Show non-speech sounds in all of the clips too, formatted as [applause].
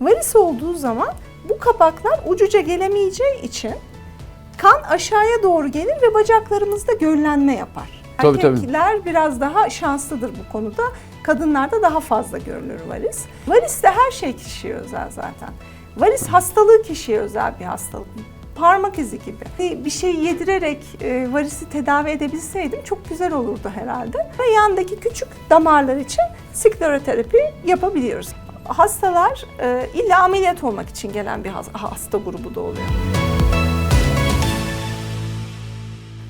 Varis olduğu zaman bu kapaklar ucuca gelemeyeceği için kan aşağıya doğru gelir ve bacaklarımızda göllenme yapar. Tabii, tabii. Erkekler biraz daha şanslıdır bu konuda. Kadınlarda daha fazla görülür varis. Varis de her şey kişiye özel zaten. Varis hastalığı kişiye özel bir hastalık. Parmak izi gibi. Bir şey yedirerek e, varisi tedavi edebilseydim çok güzel olurdu herhalde. Ve yandaki küçük damarlar için skleroterapi yapabiliyoruz. Hastalar e, illa ameliyat olmak için gelen bir has- hasta grubu da oluyor.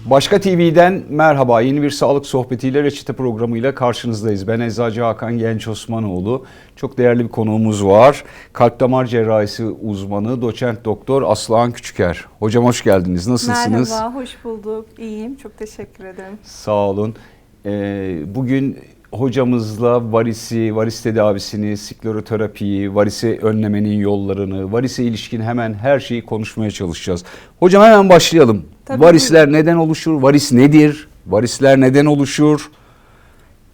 Başka TV'den merhaba. Yeni bir sağlık sohbetiyle reçete programıyla karşınızdayız. Ben Eczacı Hakan Genç Osmanoğlu. Çok değerli bir konuğumuz var. Kalp damar cerrahisi uzmanı doçent doktor Aslıhan Küçüker. Hocam hoş geldiniz. Nasılsınız? Merhaba, hoş bulduk. İyiyim, çok teşekkür ederim. Sağ olun. Ee, bugün hocamızla varisi, varis tedavisini, skleroterapiyi, varisi önlemenin yollarını, varise ilişkin hemen her şeyi konuşmaya çalışacağız. Hocam hemen başlayalım. Tabii, Varisler neden oluşur? Varis nedir? Varisler neden oluşur?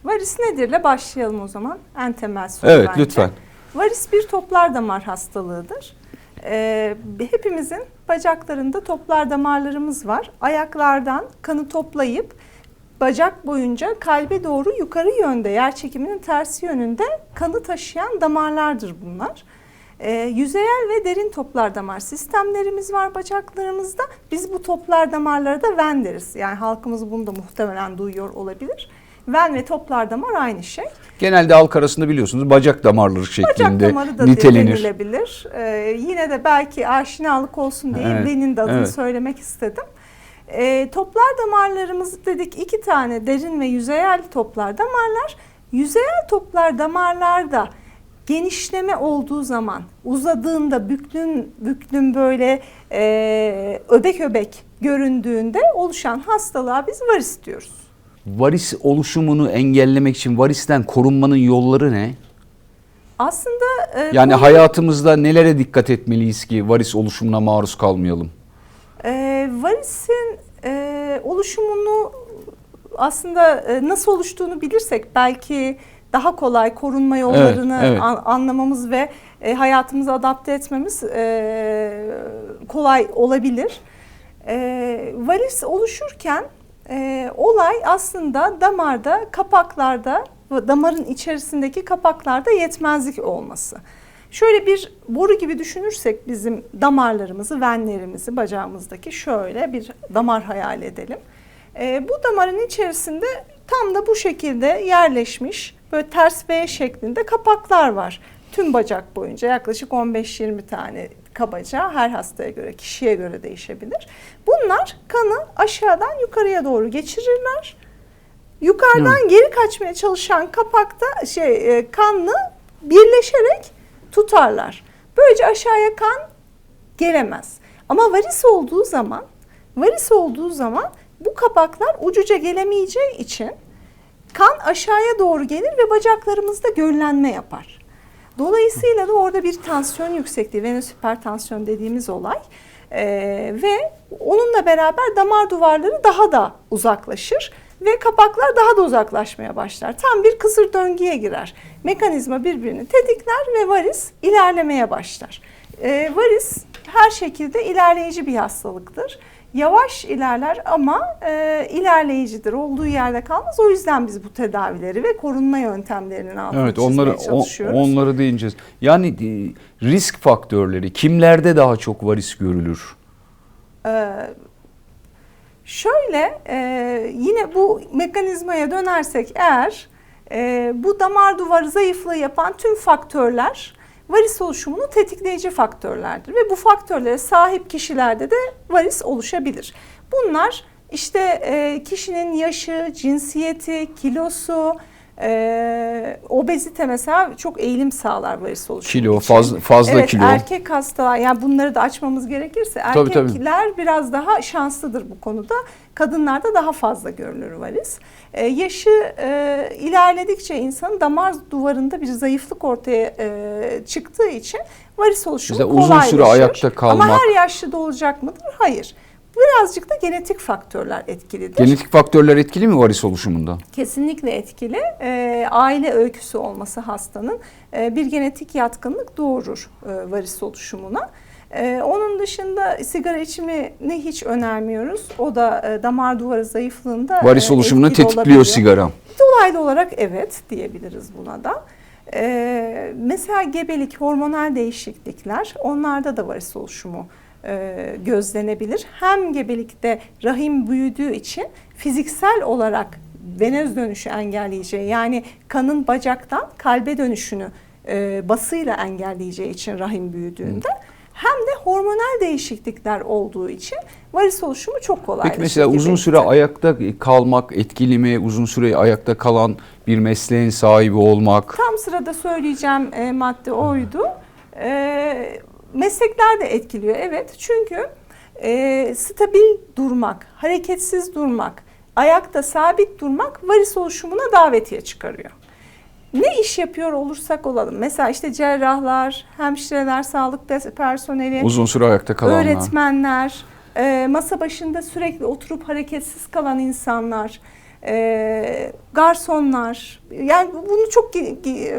Varis nedirle başlayalım o zaman. En temel soru Evet bence. lütfen. Varis bir toplar damar hastalığıdır. Ee, hepimizin bacaklarında toplar damarlarımız var. Ayaklardan kanı toplayıp bacak boyunca kalbe doğru yukarı yönde yer çekiminin tersi yönünde kanı taşıyan damarlardır bunlar. Ee, yüzeyel ve derin toplar damar sistemlerimiz var bacaklarımızda. Biz bu toplar damarlara da ven deriz. Yani halkımız bunu da muhtemelen duyuyor olabilir. Ven ve toplar damar aynı şey. Genelde halk arasında biliyorsunuz bacak damarları Bacak şeklinde damarı da nitelenir. denilebilir. Ee, yine de belki aşinalık olsun diye Evet, venin de adını evet. söylemek istedim. Ee, toplar damarlarımız dedik iki tane derin ve yüzeyel toplar damarlar. Yüzeyel toplar damarlarda genişleme olduğu zaman uzadığında büklüm büklüm böyle e, öbek öbek göründüğünde oluşan hastalığa biz varis diyoruz. Varis oluşumunu engellemek için varisten korunmanın yolları ne? Aslında e, Yani bu- hayatımızda nelere dikkat etmeliyiz ki varis oluşumuna maruz kalmayalım? E, varisin e, oluşumunu aslında e, nasıl oluştuğunu bilirsek belki daha kolay korunma yollarını evet. an- anlamamız ve e, hayatımıza adapte etmemiz e, kolay olabilir. E, varis oluşurken e, olay aslında damarda, kapaklarda, damarın içerisindeki kapaklarda yetmezlik olması. Şöyle bir boru gibi düşünürsek bizim damarlarımızı, venlerimizi bacağımızdaki şöyle bir damar hayal edelim. Ee, bu damarın içerisinde tam da bu şekilde yerleşmiş böyle ters V şeklinde kapaklar var. Tüm bacak boyunca yaklaşık 15-20 tane kabaca her hastaya göre, kişiye göre değişebilir. Bunlar kanı aşağıdan yukarıya doğru geçirirler. Yukarıdan geri kaçmaya çalışan kapakta şey e, kanlı birleşerek tutarlar. Böylece aşağıya kan gelemez. Ama varis olduğu zaman varis olduğu zaman bu kapaklar ucuca gelemeyeceği için kan aşağıya doğru gelir ve bacaklarımızda göllenme yapar. Dolayısıyla da orada bir tansiyon yüksekliği, venöz hipertansiyon dediğimiz olay Ee, ve onunla beraber damar duvarları daha da uzaklaşır ve kapaklar daha da uzaklaşmaya başlar. Tam bir kısır döngüye girer. Mekanizma birbirini tetikler ve varis ilerlemeye başlar. Ee, varis her şekilde ilerleyici bir hastalıktır. Yavaş ilerler ama e, ilerleyicidir. Olduğu yerde kalmaz. O yüzden biz bu tedavileri ve korunma yöntemlerinin altını Evet onları çalışıyoruz. onları değineceğiz. Yani e, risk faktörleri kimlerde daha çok varis görülür? Ee, şöyle e, yine bu mekanizmaya dönersek eğer e, bu damar duvarı zayıflığı yapan tüm faktörler varis oluşumunu tetikleyici faktörlerdir ve bu faktörlere sahip kişilerde de varis oluşabilir. Bunlar işte e, kişinin yaşı, cinsiyeti, kilosu, e, obezite mesela çok eğilim sağlar varis oluşumu Kilo, için. fazla, fazla evet, kilo. erkek hastalar yani bunları da açmamız gerekirse Tabii, tabii. erkekler biraz daha şanslıdır bu konuda. Kadınlarda daha fazla görülür varis. Ee, yaşı e, ilerledikçe insanın damar duvarında bir zayıflık ortaya e, çıktığı için varis oluşumu Mesela uzun süre ayakta kalmak. Ama her yaşlıda olacak mıdır? Hayır. Birazcık da genetik faktörler etkilidir. Genetik faktörler etkili mi varis oluşumunda? Kesinlikle etkili. Ee, aile öyküsü olması hastanın e, bir genetik yatkınlık doğurur e, varis oluşumuna. Ee, onun dışında sigara içimini hiç önermiyoruz. O da e, damar duvarı zayıflığında Varis e, oluşumunu tetikliyor olabiliyor. sigara. Dolaylı olarak evet diyebiliriz buna da. Ee, mesela gebelik, hormonal değişiklikler onlarda da varis oluşumu e, gözlenebilir. Hem gebelikte rahim büyüdüğü için fiziksel olarak venöz dönüşü engelleyeceği yani kanın bacaktan kalbe dönüşünü e, basıyla engelleyeceği için rahim büyüdüğünde hem de hormonal değişiklikler olduğu için varis oluşumu çok kolay. Peki mesela uzun süre ayakta kalmak etkili mi? Uzun süre ayakta kalan bir mesleğin sahibi olmak. Tam sırada söyleyeceğim e, madde oydu. E, meslekler de etkiliyor evet. Çünkü e, stabil durmak, hareketsiz durmak, ayakta sabit durmak varis oluşumuna davetiye çıkarıyor. Ne iş yapıyor olursak olalım. Mesela işte cerrahlar, hemşireler, sağlık pe- personeli, Uzun süre ayakta kalanlar. öğretmenler, e, masa başında sürekli oturup hareketsiz kalan insanlar, e, garsonlar, yani bunu çok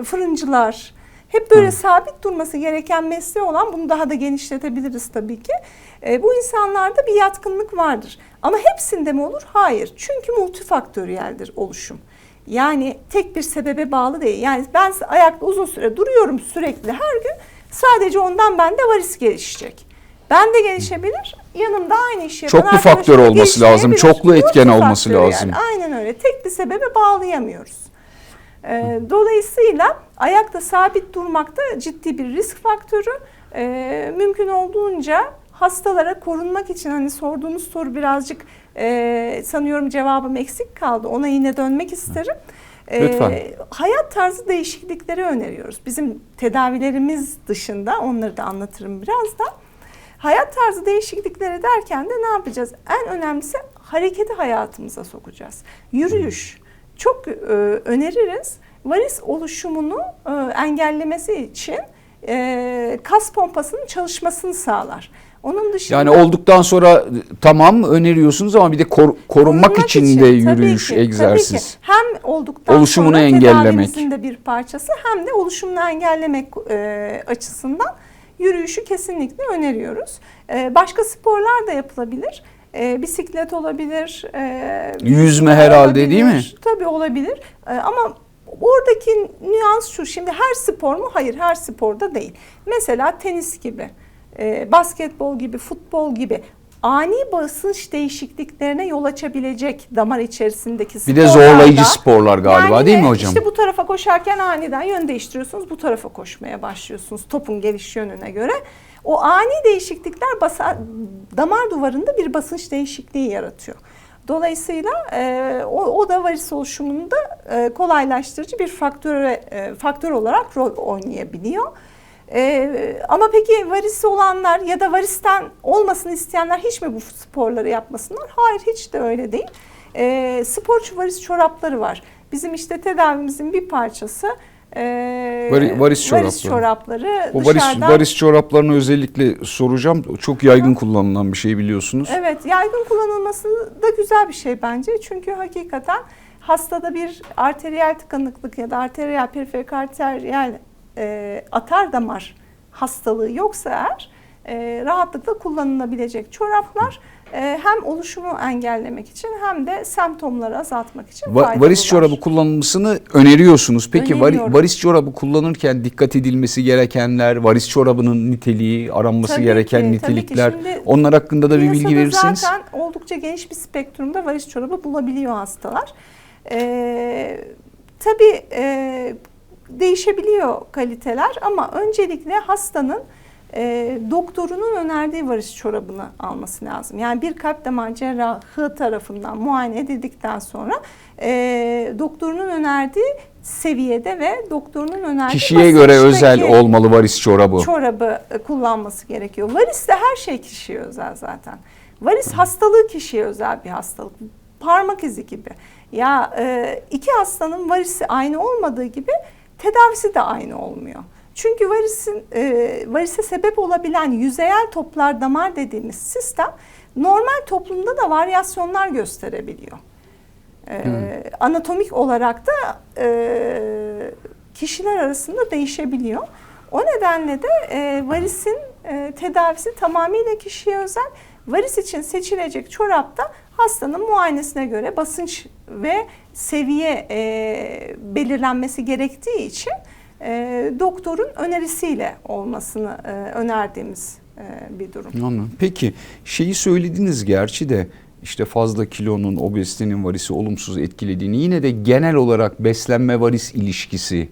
fırıncılar, hep böyle Hı. sabit durması gereken mesleği olan bunu daha da genişletebiliriz tabii ki. E, bu insanlarda bir yatkınlık vardır. Ama hepsinde mi olur? Hayır. Çünkü multifaktöriyeldir oluşum. Yani tek bir sebebe bağlı değil. Yani ben ayakta uzun süre duruyorum sürekli her gün. Sadece ondan bende varis gelişecek. Ben de gelişebilir. Yanımda aynı işi yapan Çoklu faktör olması lazım, çoklu etken olması lazım. Aynen öyle. Tek bir sebebe bağlayamıyoruz. Ee, dolayısıyla ayakta sabit durmak da ciddi bir risk faktörü. Ee, mümkün olduğunca hastalara korunmak için hani sorduğunuz soru birazcık e, sanıyorum cevabım eksik kaldı. Ona yine dönmek isterim. Ee, Lütfen. hayat tarzı değişiklikleri öneriyoruz. Bizim tedavilerimiz dışında onları da anlatırım birazdan. Hayat tarzı değişiklikleri derken de ne yapacağız? En önemlisi hareketi hayatımıza sokacağız. Yürüyüş çok e, öneririz. Varis oluşumunu e, engellemesi için e, kas pompasının çalışmasını sağlar. Onun dışında Yani olduktan sonra e, tamam öneriyorsunuz ama bir de kor- korunmak, için, de tabii yürüyüş, ki, egzersiz. Tabii ki. Hem olduktan Oluşumunu sonra engellemek. de bir parçası hem de oluşumunu engellemek e, açısından yürüyüşü kesinlikle öneriyoruz. E, başka sporlar da yapılabilir. E, bisiklet olabilir. e, Yüzme herhalde değil mi? olabilir. Tabii olabilir. E, ama oradaki nüans şu. Şimdi her spor mu? Hayır her sporda değil. Mesela tenis gibi, e, basketbol gibi, futbol gibi ani basınç değişikliklerine yol açabilecek damar içerisindeki Bir sporlarda. de zorlayıcı sporlar galiba Yani değil mi hocam? İşte bu tarafa koşarken aniden yön değiştiriyorsunuz. Bu tarafa koşmaya başlıyorsunuz topun geliş yönüne göre. O ani değişiklikler basa, damar duvarında bir basınç değişikliği yaratıyor. Dolayısıyla e, o, o da varis oluşumunda e, kolaylaştırıcı bir faktöre, e, faktör olarak rol oynayabiliyor. E, ama peki varisi olanlar ya da varisten olmasını isteyenler hiç mi bu sporları yapmasınlar? Hayır hiç de öyle değil. E, sporcu varis çorapları var. Bizim işte tedavimizin bir parçası e, Vari- varis çorapları. çorapları. O varis, Dışarıdan- varis çoraplarını özellikle soracağım. Çok yaygın kullanılan bir şey biliyorsunuz. Evet, yaygın kullanılması da güzel bir şey bence. Çünkü hakikaten hastada bir arteriyel tıkanıklık ya da arteriyel periferik arteriyel e, atar damar hastalığı yoksa eğer e, rahatlıkla kullanılabilecek çoraplar e, hem oluşumu engellemek için hem de semptomları azaltmak için Va- faydalılar. varis çorabı kullanılmasını öneriyorsunuz. Peki varis çorabı kullanırken dikkat edilmesi gerekenler, varis çorabının niteliği, aranması Tabii gereken ki, tabii ki. nitelikler, Şimdi onlar hakkında da bir bilgi Piyasada verirseniz. zaten oldukça geniş bir spektrumda varis çorabı bulabiliyor hastalar. Ee, tabii e, değişebiliyor kaliteler ama öncelikle hastanın e, doktorunun önerdiği varis çorabını alması lazım. Yani bir kalp damar cerrahı tarafından muayene edildikten sonra e, doktorunun önerdiği seviyede ve doktorunun önerdiği Kişiye göre özel olmalı varis çorabı. çorabı e, kullanması gerekiyor. Varis de her şey kişiye özel zaten. Varis hastalığı kişiye özel bir hastalık. Parmak izi gibi. Ya e, iki hastanın varisi aynı olmadığı gibi tedavisi de aynı olmuyor. Çünkü varisin e, varise sebep olabilen yüzeyel toplar damar dediğimiz sistem normal toplumda da varyasyonlar gösterebiliyor. Ee, anatomik olarak da e, kişiler arasında değişebiliyor. O nedenle de e, varisin e, tedavisi tamamıyla kişiye özel. Varis için seçilecek çorapta hastanın muayenesine göre basınç ve seviye e, belirlenmesi gerektiği için e, doktorun önerisiyle olmasını e, önerdiğimiz e, bir durum. Anladım. Peki şeyi söylediniz gerçi de işte fazla kilonun obezitenin varisi olumsuz etkilediğini yine de genel olarak beslenme varis ilişkisi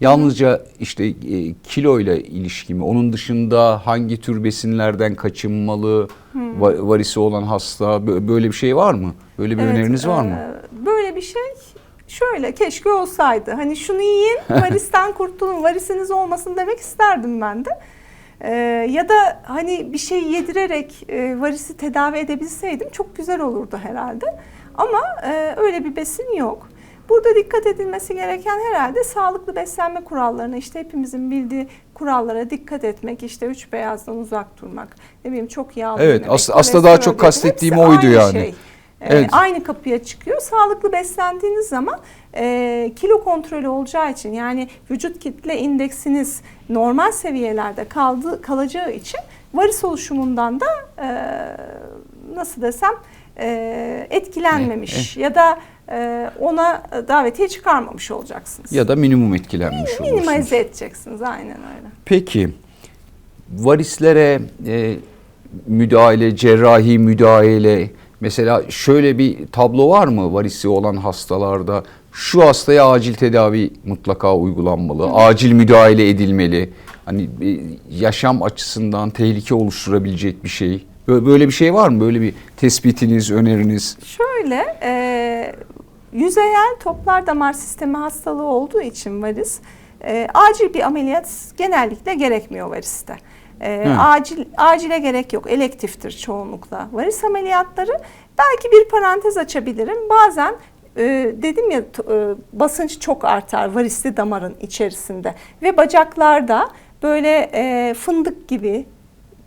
yalnızca işte e, kilo ile ilişki mi? Onun dışında hangi tür besinlerden kaçınmalı va- varisi olan hasta Bö- böyle bir şey var mı? Böyle bir Evet, öneriniz var mı? e, Böyle bir şey şöyle keşke olsaydı. Hani şunu yiyin [laughs] varisten kurtulun varisiniz olmasın demek isterdim ben de. E, ya da hani bir şey yedirerek e, varisi tedavi edebilseydim çok güzel olurdu herhalde. Ama e, öyle bir besin yok. Burada dikkat edilmesi gereken herhalde sağlıklı beslenme kurallarına işte hepimizin bildiği kurallara dikkat etmek işte üç beyazdan uzak durmak ne bileyim çok yağlı Evet, as- aslında daha çok kastettiğim oydu yani. Şey. Ee, Evet. Aynı kapıya çıkıyor. Sağlıklı beslendiğiniz zaman e, kilo kontrolü olacağı için yani vücut kitle indeksiniz normal seviyelerde kaldı kalacağı için varis oluşumundan da e, nasıl desem e, etkilenmemiş ya da e, ona davetiye çıkarmamış olacaksınız. Ya da minimum etkilenmiş olursunuz. Minimize edeceksiniz aynen öyle. Peki varislere e, müdahale, cerrahi müdahale mesela şöyle bir tablo var mı varisi olan hastalarda? Şu hastaya acil tedavi mutlaka uygulanmalı, acil müdahale edilmeli. Hani e, yaşam açısından tehlike oluşturabilecek bir şey. Bö- Böyle bir şey var mı? Böyle bir tespitiniz, öneriniz? Şöyle, e, yüzeyel toplar damar sistemi hastalığı olduğu için varis, e, acil bir ameliyat genellikle gerekmiyor variste. E, acil acile gerek yok, elektiftir çoğunlukla. Varis ameliyatları belki bir parantez açabilirim. Bazen e, dedim ya e, basınç çok artar varisli damarın içerisinde ve bacaklarda böyle e, fındık gibi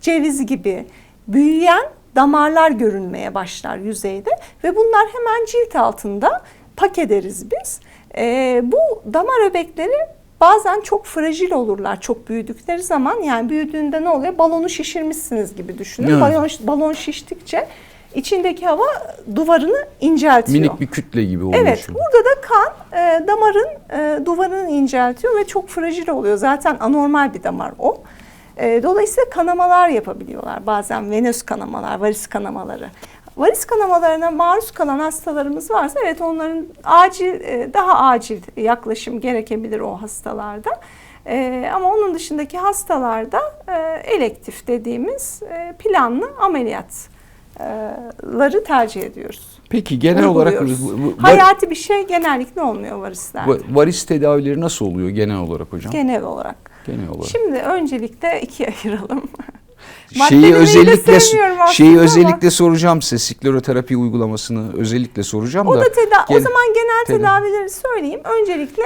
ceviz gibi büyüyen damarlar görünmeye başlar yüzeyde ve bunlar hemen cilt altında pak ederiz biz. Ee, bu damar öbekleri bazen çok fragil olurlar çok büyüdükleri zaman yani büyüdüğünde ne oluyor balonu şişirmişsiniz gibi düşünün. Evet. Balon, balon şiştikçe içindeki hava duvarını inceltiyor. Minik bir kütle gibi oluşuyor. Evet, burada da kan e, damarın e, duvarını inceltiyor ve çok fragil oluyor. Zaten anormal bir damar o. E, dolayısıyla kanamalar yapabiliyorlar. Bazen venöz kanamalar, varis kanamaları. Varis kanamalarına maruz kalan hastalarımız varsa evet onların acil e, daha acil yaklaşım gerekebilir o hastalarda. E, ama onun dışındaki hastalarda e, elektif dediğimiz e, planlı ameliyatları tercih ediyoruz. Peki genel olarak Hayati bir şey genellikle olmuyor varislerde. va- varis tedavileri nasıl oluyor genel olarak hocam? Genel olarak. genel olarak. Şimdi öncelikle ikiye ayıralım. [laughs] Şeyi özellikle şeyi ama- özellikle soracağım size skleroterapi uygulamasını özellikle soracağım O da. da teda- o Gen- zaman genel Tedavi. tedavileri söyleyeyim. Öncelikle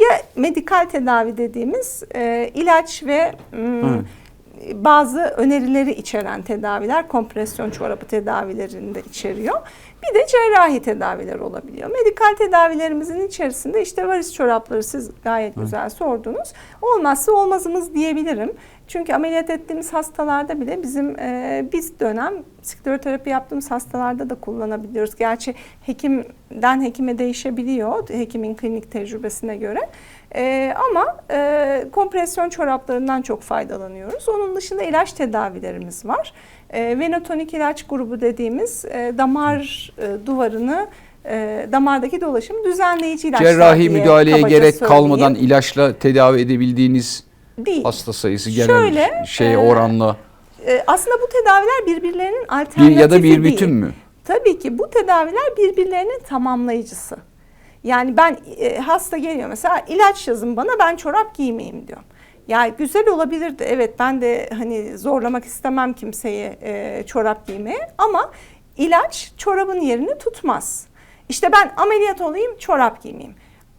ya medikal tedavi dediğimiz e, ilaç ve Hı. bazı önerileri içeren tedaviler, kompresyon çorabı tedavilerinde içeriyor. Bir de cerrahi tedaviler olabiliyor. Medikal tedavilerimizin içerisinde işte varis çorapları siz gayet güzel sordunuz. Olmazsa olmazımız diyebilirim. Çünkü ameliyat ettiğimiz hastalarda bile bizim e, biz dönem skleroterapi yaptığımız hastalarda da kullanabiliyoruz. Gerçi hekimden hekime değişebiliyor hekimin klinik tecrübesine göre. E, ama e, kompresyon çoraplarından çok faydalanıyoruz. Onun dışında ilaç tedavilerimiz var. E, venotonik ilaç grubu dediğimiz e, damar e, duvarını e, damardaki dolaşım düzenleyici ilaçlar Cerrahi müdahaleye gerek söyleyeyim. kalmadan ilaçla tedavi edebildiğiniz değil. hasta sayısı genel Şöyle, şey e, oranla E, aslında bu tedaviler birbirlerinin bir alternatifi ya da bir değil. bütün mü? Tabii ki bu tedaviler birbirlerinin tamamlayıcısı. Yani ben e, hasta geliyor mesela ilaç yazın bana ben çorap giymeyeyim diyorum. Ya güzel olabilirdi evet ben de hani zorlamak istemem kimseyi e, çorap giymeye ama ilaç çorabın yerini tutmaz. İşte ben ameliyat olayım çorap giymeyeyim.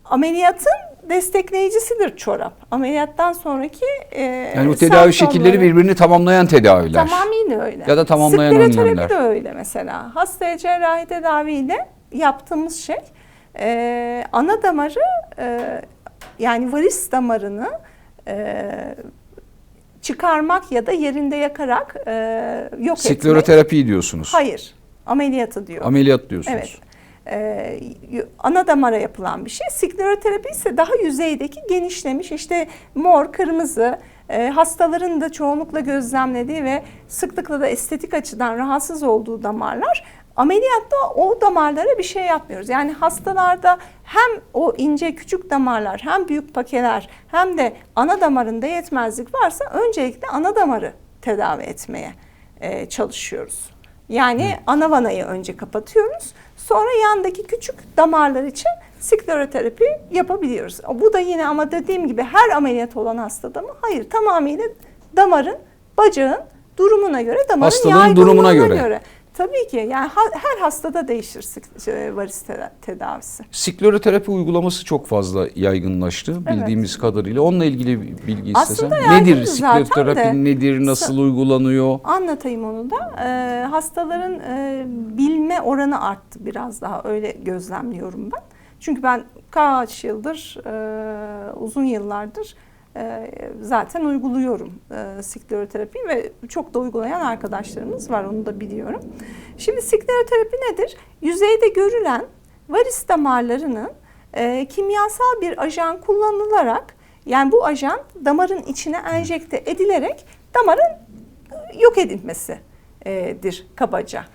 Ameliyatın destekleyicisidir çorap. Ameliyattan sonraki e, Yani bu tedavi şekilleri birbirini tamamlayan tedaviler. Tamamıyla öyle. Ya da tamamlayan önlemler. de öyle mesela. Hastaya cerrahi tedaviyle yaptığımız şey e, ana damarı e, yani varis damarını e, çıkarmak ya da yerinde yakarak e, yok etmek. Skleroterapi diyorsunuz. Hayır. Ameliyatı diyor. Ameliyat diyorsunuz. Evet. Ee, ana damara yapılan bir şey. Skleroterapi ise daha yüzeydeki genişlemiş işte mor, kırmızı e, hastaların da çoğunlukla gözlemlediği ve sıklıkla da estetik açıdan rahatsız olduğu damarlar. Ameliyatta o damarlara bir şey yapmıyoruz. Yani hastalarda hem o ince küçük damarlar hem büyük pakeler hem de ana damarında yetmezlik varsa öncelikle ana damarı tedavi etmeye e, çalışıyoruz. Yani ana vanayı önce kapatıyoruz. Sonra yandaki küçük damarlar için skleroterapi yapabiliyoruz. Bu da yine ama dediğim gibi her ameliyat olan hastada mı? Hayır tamamıyla damarın, bacağın durumuna göre, damarın Hastanın yaygınlığına durumuna göre. Tabii ki yani her hastada değişir şey, varis teda- tedavisi. Skleroterapi uygulaması çok fazla yaygınlaştı bildiğimiz kadarıyla. Onunla ilgili bilgi istesem. Aslında Nedir de. nedir, nasıl uygulanıyor? Anlatayım onu da. Ee, hastaların e, bilme oranı arttı biraz daha öyle gözlemliyorum ben. Çünkü ben kaç yıldır, e, uzun yıllardır e, zaten uyguluyorum e, skleroterapi ve çok da uygulayan arkadaşlarımız var onu da biliyorum. Şimdi skleroterapi nedir? Yüzeyde görülen varis damarlarının e, kimyasal bir ajan kullanılarak yani bu ajan damarın içine enjekte edilerek damarın yok edilmesidir kabaca.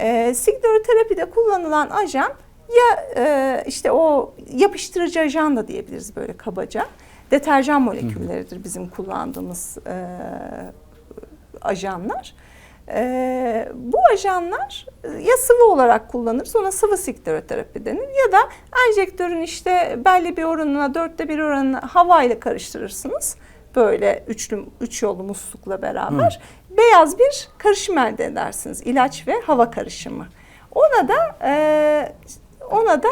E, skleroterapide kullanılan ajan ya e, işte o yapıştırıcı ajan da diyebiliriz böyle kabaca. Deterjan molekülleridir bizim kullandığımız e, ajanlar. E, bu ajanlar ya sıvı olarak kullanırız ona sıvı skleroterapi denir ya da enjektörün işte belli bir oranına dörtte bir oranına havayla karıştırırsınız. Böyle üçlü, üç yolu muslukla beraber beyaz bir karışım elde edersiniz. ilaç ve hava karışımı. Ona da e, ona da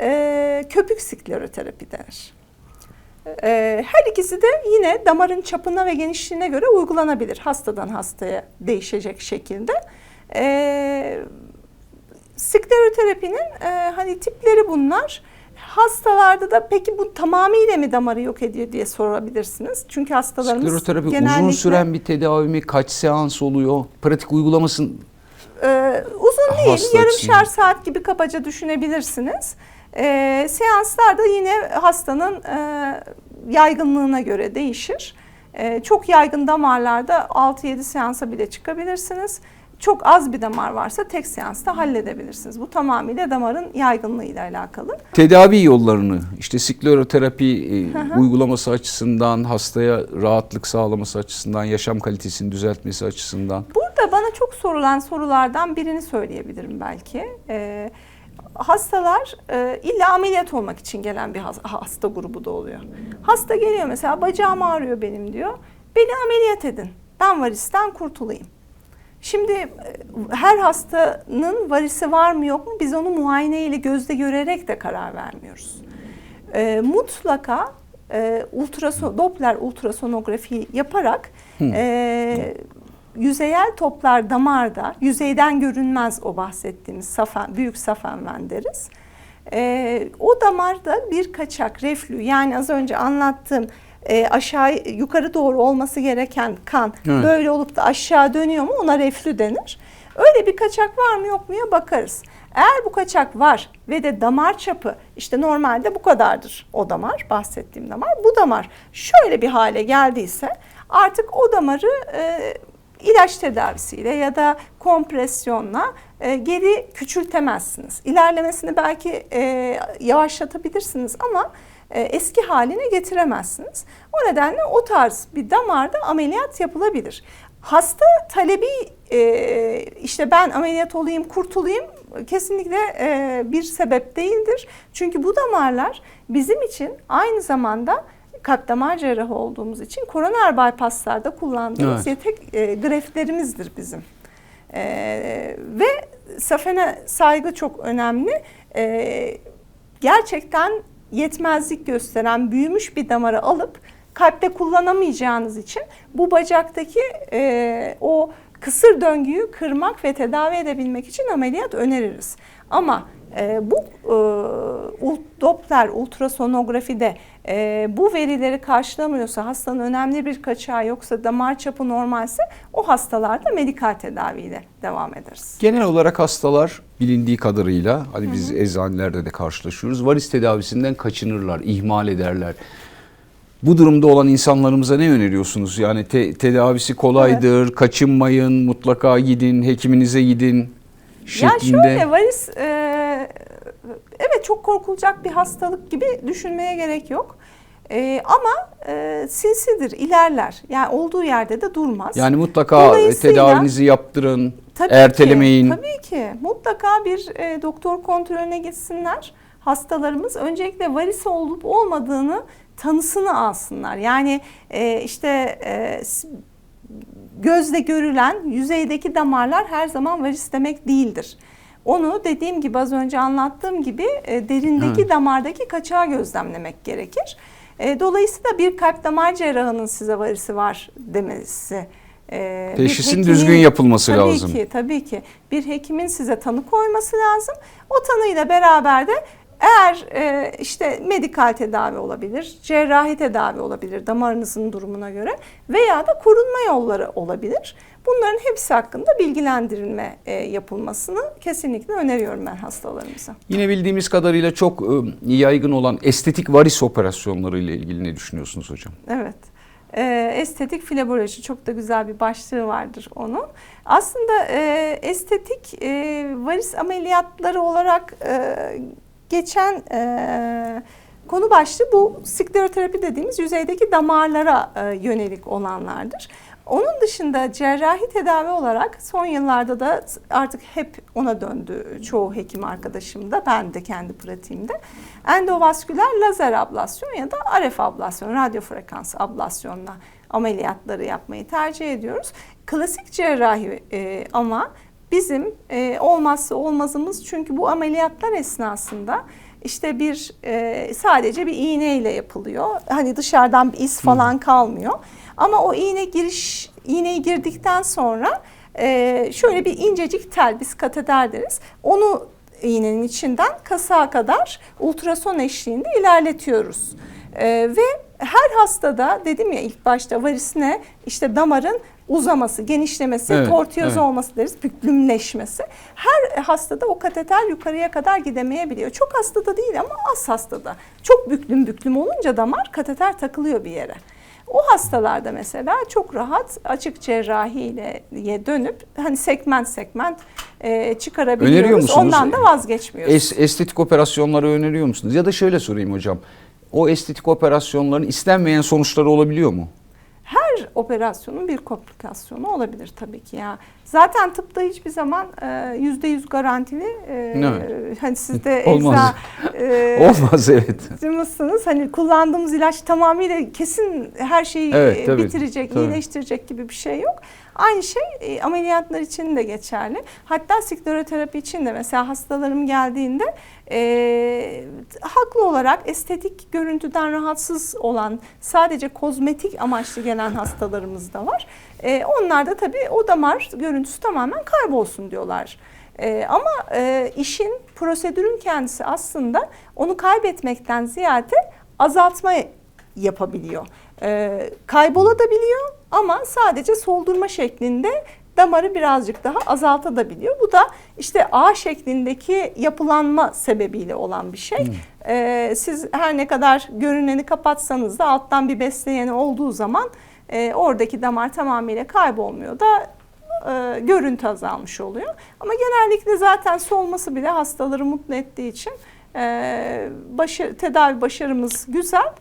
e, köpük skleroterapi denir. Ee, her ikisi de yine damarın çapına ve genişliğine göre uygulanabilir. Hastadan hastaya değişecek şekilde. Ee, skleroterapinin e, hani tipleri bunlar. Hastalarda da peki bu tamamıyla mi damarı yok ediyor diye sorabilirsiniz. Çünkü hastalarımız Skleroterapi genellikle uzun süren bir tedavi mi? Kaç seans oluyor? Pratik uygulamasın Ee, uzun değil, yarımşar açısından. saat gibi kabaca düşünebilirsiniz. Ee, seanslar da yine hastanın e, yaygınlığına göre değişir. Ee, çok yaygın damarlarda 6-7 seansa bile çıkabilirsiniz. Çok az bir damar varsa tek seansta halledebilirsiniz. Bu tamamıyla damarın yaygınlığıyla alakalı. tedavi yollarını işte skleroterapi e, uygulaması açısından, hastaya rahatlık sağlaması açısından, yaşam kalitesini düzeltmesi açısından. Burada bana çok sorulan sorulardan birini söyleyebilirim belki. Ee, hastalar e, illa ameliyat olmak için gelen bir has- hasta grubu da oluyor. Hasta geliyor mesela bacağım ağrıyor benim diyor. Beni ameliyat edin. Ben varisten kurtulayım. Şimdi e, her hastanın varisi var mı yok mu biz onu muayene ile gözle görerek de karar vermiyoruz. E, mutlaka e, ultrason, Doppler ultrasonografi yaparak e, yüzeyel toplar damarda, yüzeyden görünmez o bahsettiğimiz safen, büyük safenven deriz. E, o damarda bir kaçak, reflü yani az önce anlattığım e, aşağı yukarı doğru olması gereken kan Evet. böyle olup da aşağı dönüyor mu ona reflü denir. Öyle bir kaçak var mı yok muya bakarız. Eğer bu kaçak var ve de damar çapı işte normalde bu kadardır o damar bahsettiğim damar. Bu damar şöyle bir hale geldiyse artık o damarı e, ilaç tedavisiyle ya da kompresyonla e, geri küçültemezsiniz. İlerlemesini belki e, yavaşlatabilirsiniz ama e, eski haline getiremezsiniz. O nedenle o tarz bir damarda ameliyat yapılabilir. Hasta talebi e, işte ben ameliyat olayım, kurtulayım kesinlikle e, bir sebep değildir. Çünkü bu damarlar bizim için aynı zamanda kalp damar cerrahı olduğumuz için koroner bypasslarda kullandığımız Evet. yetek e, greftlerimizdir bizim. E, ve safene saygı çok önemli. E, gerçekten yetmezlik gösteren büyümüş bir damarı alıp kalpte kullanamayacağınız için bu bacaktaki e, o kısır döngüyü kırmak ve tedavi edebilmek için ameliyat öneririz. Ama e, bu e, Doppler ultrasonografide e, bu verileri karşılamıyorsa hastanın önemli bir kaçağı yoksa damar çapı normalse o hastalarda medikal tedaviyle devam ederiz. Genel olarak hastalar bilindiği kadarıyla hani biz eczanelerde de karşılaşıyoruz. Varis tedavisinden kaçınırlar, ihmal ederler. Bu durumda olan insanlarımıza ne öneriyorsunuz? Yani te- tedavisi kolaydır, kaçınmayın, mutlaka gidin, hekiminize gidin Ya şeklinde. şöyle varis e, evet çok korkulacak bir hastalık gibi düşünmeye gerek yok. E, ama e, sinsidir, ilerler. Yani olduğu yerde de durmaz. Yani mutlaka tedavinizi yaptırın, Tabii ertelemeyin. Ki, tabii ki. Mutlaka bir e, doktor kontrolüne gitsinler. Hastalarımız öncelikle varis olup olmadığını tanısını alsınlar. Yani e, işte e, gözle görülen yüzeydeki damarlar her zaman varis demek değildir. Onu dediğim gibi az önce anlattığım gibi e, derindeki Evet. damardaki kaçağı gözlemlemek gerekir. E, dolayısıyla bir kalp damar cerrahının size varisi var demesi. e, Teşhisin hekimin- düzgün yapılması tabii lazım. Tabii ki, tabii ki. Bir hekimin size tanı koyması lazım. O tanıyla beraber de eğer e, işte medikal tedavi olabilir, cerrahi tedavi olabilir damarınızın durumuna göre veya da korunma yolları olabilir. Bunların hepsi hakkında bilgilendirilme e, yapılmasını kesinlikle öneriyorum ben hastalarımıza. Yine bildiğimiz kadarıyla çok e, yaygın olan estetik varis operasyonları ile ilgili ne düşünüyorsunuz hocam? Evet. Ee, estetik filaboloji çok da güzel bir başlığı vardır onun. Aslında e, estetik e, varis ameliyatları olarak e, geçen e, konu başlığı bu skleroterapi dediğimiz yüzeydeki damarlara e, yönelik olanlardır. Onun dışında cerrahi tedavi olarak son yıllarda da artık hep ona döndü çoğu hekim arkadaşım da ben de kendi pratiğimde. Endovasküler lazer ablasyon ya da RF ablasyon, radyo frekans ablasyonla ameliyatları yapmayı tercih ediyoruz. Klasik cerrahi e, ama bizim e, olmazsa olmazımız çünkü bu ameliyatlar esnasında işte bir e, sadece bir iğneyle yapılıyor. Hani dışarıdan bir iz falan kalmıyor. Ama o iğne giriş iğneyi girdikten sonra e, şöyle bir incecik tel biz kateter deriz. Onu iğnenin içinden kasağa kadar ultrason eşliğinde ilerletiyoruz. E, ve her hastada dedim ya ilk başta varis ne? İşte damarın uzaması, genişlemesi, Evet, tortiyoz evet. olması deriz, büklümleşmesi. Her hastada o kateter yukarıya kadar gidemeyebiliyor. Çok hastada değil ama az hastada. Çok büklüm büklüm olunca damar kateter takılıyor bir yere. O hastalarda mesela çok rahat açık cerrahiyle dönüp hani segment segment e, çıkarabiliyoruz. Öneriyor musunuz? Ondan da vazgeçmiyoruz. Es- estetik operasyonları öneriyor musunuz? Ya da şöyle sorayım hocam. O estetik operasyonların istenmeyen sonuçları olabiliyor mu? Her operasyonun bir komplikasyonu olabilir tabii ki ya. Zaten tıpta hiçbir zaman e, yüzde yüz garantili. Evet. Hani siz de [laughs] Olmaz. ecza e, [laughs] Olmaz evet. mısınız? Hani kullandığımız ilaç tamamıyla kesin her şeyi Evet, tabii, bitirecek, tabii. iyileştirecek gibi bir şey yok. Aynı şey e, ameliyatlar için de geçerli. Hatta skleroterapi için de mesela hastalarım geldiğinde e, haklı olarak estetik görüntüden rahatsız olan sadece kozmetik amaçlı gelen hastalarımız da var. E, onlar da tabii o damar görüntüsü tamamen kaybolsun diyorlar. Ee, ama e, işin prosedürün kendisi aslında onu kaybetmekten ziyade azaltma yapabiliyor. Ee, kaybolabiliyor ama sadece soldurma şeklinde damarı birazcık daha azaltabiliyor. Bu da işte A şeklindeki yapılanma sebebiyle olan bir şey. Ee, siz her ne kadar görüneni kapatsanız da alttan bir besleyeni olduğu zaman e, oradaki damar tamamıyla kaybolmuyor da e, görüntü azalmış oluyor. Ama genellikle zaten solması bile hastaları mutlu ettiği için e, başarı, tedavi başarımız güzel.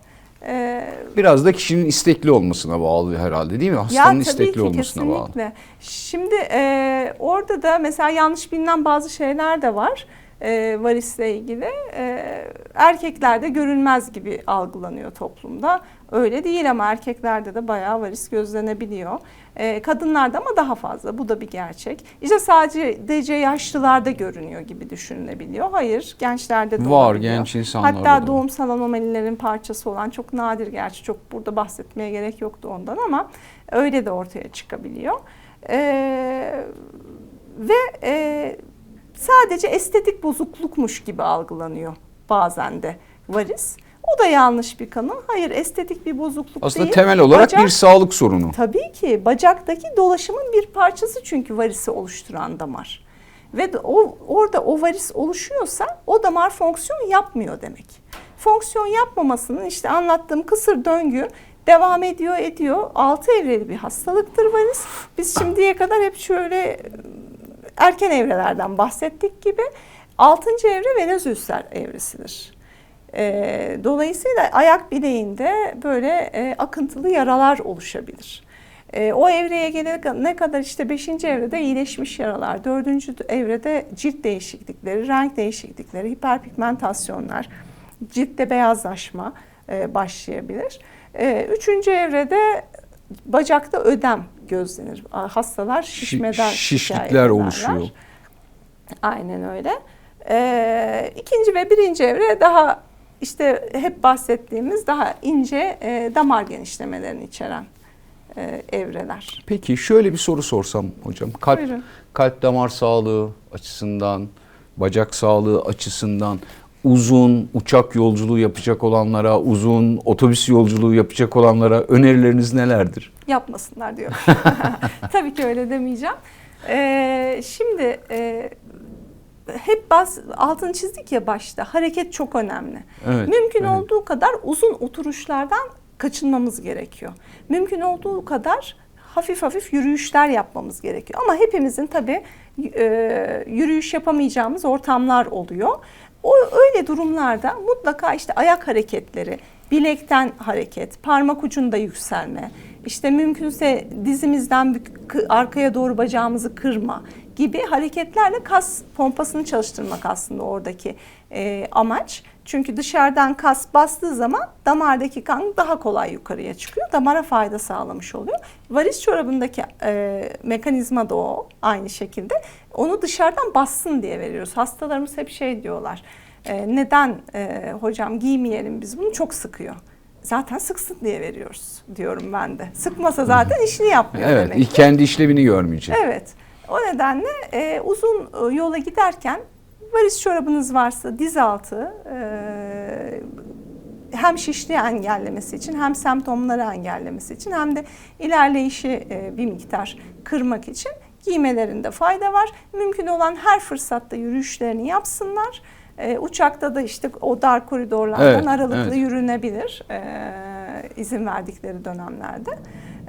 E, Biraz da kişinin istekli olmasına bağlı herhalde değil mi? Hastanın istekli olmasına bağlı. kesinlikle. Şimdi e, orada da mesela yanlış bilinen bazı şeyler de var. E, varisle ilgili e, erkeklerde görünmez gibi algılanıyor toplumda. Öyle değil ama erkeklerde de bayağı varis gözlenebiliyor. E, kadınlarda ama daha fazla. Bu da bir gerçek. İşte sadece yaşlılarda görünüyor gibi düşünülebiliyor. Hayır, gençlerde de Var olabiliyor. genç insanlarda Hatta da. doğumsal anomalilerin parçası olan çok nadir gerçi çok burada bahsetmeye gerek yoktu ondan ama öyle de ortaya çıkabiliyor. Ee, ve e, sadece estetik bozuklukmuş gibi algılanıyor bazen de varis. O da yanlış bir kanı. Hayır estetik bir bozukluk Aslında değil. temel olarak Bacak- bir sağlık sorunu. Tabii ki bacaktaki dolaşımın bir parçası çünkü varisi oluşturan damar. Ve o orada o varis oluşuyorsa o damar fonksiyon yapmıyor demek. Fonksiyon yapmamasının işte anlattığım kısır döngü devam ediyor ediyor. Altı evreli bir hastalıktır varis. Biz şimdiye kadar hep şöyle erken evrelerden bahsettik gibi. Altıncı evre venöz ülser evresidir. E, dolayısıyla ayak bileğinde böyle e, akıntılı yaralar oluşabilir. E, o evreye gelene kadar işte 5. evrede iyileşmiş yaralar, 4. evrede cilt değişiklikleri, renk değişiklikleri, hiperpigmentasyonlar, ciltte beyazlaşma e, başlayabilir. E, üçüncü evrede bacakta ödem gözlenir. Hastalar şişmeden Şi- şişlikler oluşuyor. Aynen öyle. Ee, ikinci ve birinci evre daha işte hep bahsettiğimiz daha ince e, damar genişlemelerini içeren e, evreler. Peki şöyle bir soru sorsam hocam. Kalp Buyurun. kalp damar sağlığı açısından, bacak sağlığı açısından uzun uçak yolculuğu yapacak olanlara, uzun otobüs yolculuğu yapacak olanlara önerileriniz nelerdir? Yapmasınlar diyor. [laughs] [laughs] Tabii ki öyle demeyeceğim. Ee, şimdi e, hep baz, altını çizdik ya başta hareket çok önemli. Evet, Mümkün evet. olduğu kadar uzun oturuşlardan kaçınmamız gerekiyor. Mümkün olduğu kadar hafif hafif yürüyüşler yapmamız gerekiyor. Ama hepimizin tabii e, yürüyüş yapamayacağımız ortamlar oluyor. O öyle durumlarda mutlaka işte ayak hareketleri, bilekten hareket, parmak ucunda yükselme, işte mümkünse dizimizden arkaya doğru bacağımızı kırma gibi hareketlerle kas pompasını çalıştırmak aslında oradaki e, amaç. Çünkü dışarıdan kas bastığı zaman damardaki kan daha kolay yukarıya çıkıyor. Damara fayda sağlamış oluyor. Varis çorabındaki e, mekanizma da o aynı şekilde. Onu dışarıdan bassın diye veriyoruz. Hastalarımız hep şey diyorlar. e, neden e, hocam giymeyelim biz bunu çok sıkıyor. Zaten sıksın diye veriyoruz diyorum ben de. Sıkmasa zaten işini yapmıyor Evet, demek ki. kendi işlevini görmeyecek. Evet. O nedenle e, uzun e, yola giderken varis çorabınız varsa diz altı e, hem şişliği engellemesi için hem semptomları engellemesi için hem de ilerleyişi e, bir miktar kırmak için giymelerinde fayda var. Mümkün olan her fırsatta yürüyüşlerini yapsınlar. E, uçakta da işte o dar koridorlardan Evet, aralıklı evet. yürünebilir e, izin verdikleri dönemlerde.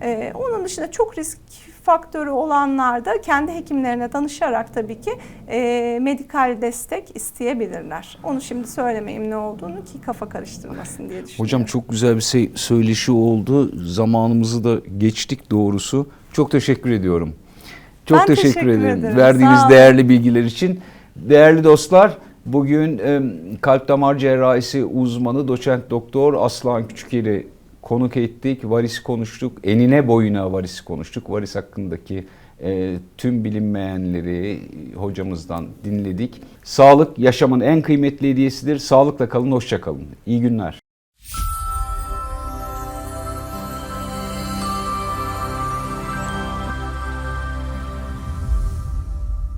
E, onun dışında çok risk faktörü olanlarda kendi hekimlerine danışarak tabii ki e, medikal destek isteyebilirler. Onu şimdi söylemeyeyim ne olduğunu ki kafa karıştırmasın diye düşünüyorum. Hocam çok güzel bir şey, söyleşi oldu. Zamanımızı da geçtik doğrusu. Çok teşekkür ediyorum. Çok Ben teşekkür, teşekkür ederim. ederim. Verdiğiniz değerli bilgiler için. Değerli dostlar, bugün kalp damar cerrahisi uzmanı doçent doktor Aslan Küçüker'i konuk ettik. Varis konuştuk. Enine boyuna varis konuştuk. Varis hakkındaki e, tüm bilinmeyenleri hocamızdan dinledik. Sağlık yaşamın en kıymetli hediyesidir. Sağlıkla kalın, hoşça kalın. İyi günler.